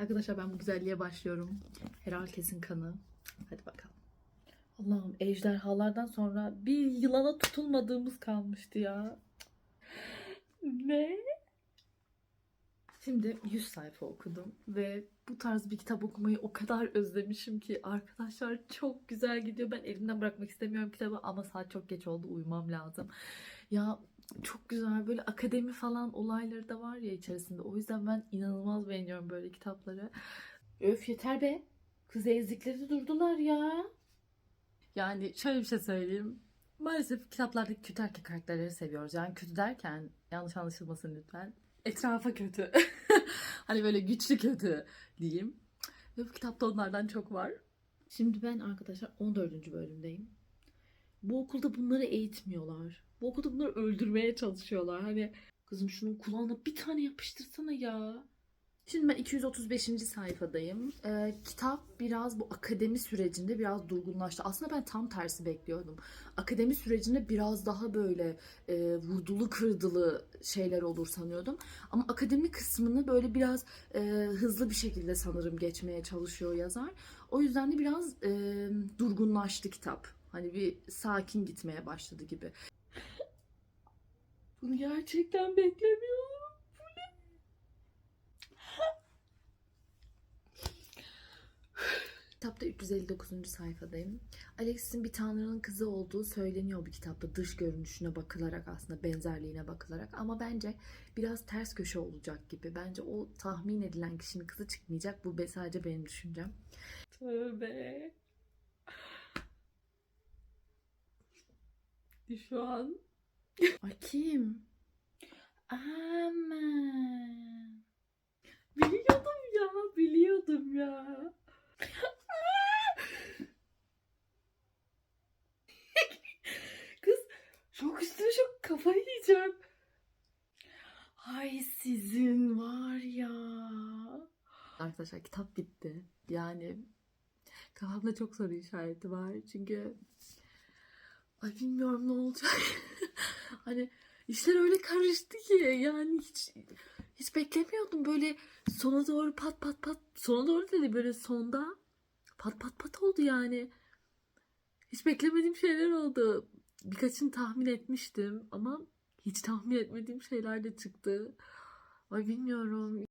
Arkadaşlar ben bu güzelliğe başlıyorum. Herhalkesin kanı. Hadi bakalım. Allah'ım ejderhalardan sonra bir yılana tutulmadığımız kalmıştı ya. Ne? Şimdi 100 sayfa okudum ve bu tarz bir kitap okumayı o kadar özlemişim ki arkadaşlar çok güzel gidiyor. Ben elimden bırakmak istemiyorum kitabı ama saat çok geç oldu uyumam lazım. Ya çok güzel böyle akademi falan olayları da var ya içerisinde. O yüzden ben inanılmaz beğeniyorum böyle kitapları. Öf yeter be. Kız ezikleri durdular ya. Yani şöyle bir şey söyleyeyim. Maalesef kitaplardaki kötü erkek karakterleri seviyoruz. Yani kötü derken yanlış anlaşılmasın lütfen. Etrafa kötü. hani böyle güçlü kötü diyeyim. Ve bu kitapta onlardan çok var. Şimdi ben arkadaşlar 14. bölümdeyim. Bu okulda bunları eğitmiyorlar. Bu okulda bunları öldürmeye çalışıyorlar. Hani kızım şunun kulağına bir tane yapıştırsana ya. Şimdi ben 235. sayfadayım. Ee, kitap biraz bu akademi sürecinde biraz durgunlaştı. Aslında ben tam tersi bekliyordum. Akademi sürecinde biraz daha böyle e, vurdulu kırdılı şeyler olur sanıyordum. Ama akademi kısmını böyle biraz e, hızlı bir şekilde sanırım geçmeye çalışıyor yazar. O yüzden de biraz e, durgunlaştı kitap. Hani bir sakin gitmeye başladı gibi. Bunu gerçekten beklemiyorum. Kitapta 359. sayfadayım. Alexis'in bir tanrının kızı olduğu söyleniyor bu kitapta dış görünüşüne bakılarak aslında benzerliğine bakılarak ama bence biraz ters köşe olacak gibi. Bence o tahmin edilen kişinin kızı çıkmayacak. Bu sadece benim düşüncem. Tövbe. Şu an. Ay kim? Aman. Biliyordum ya, biliyordum ya. Kız çok üstüne çok kafayı yiyeceğim. Ay sizin var ya. Arkadaşlar kitap bitti. Yani kafamda çok soru işareti var. Çünkü ay bilmiyorum ne olacak. hani işler öyle karıştı ki yani hiç hiç beklemiyordum böyle sona doğru pat pat pat sona doğru dedi böyle sonda pat pat pat oldu yani. Hiç beklemediğim şeyler oldu. Birkaçını tahmin etmiştim ama hiç tahmin etmediğim şeyler de çıktı. Ay bilmiyorum.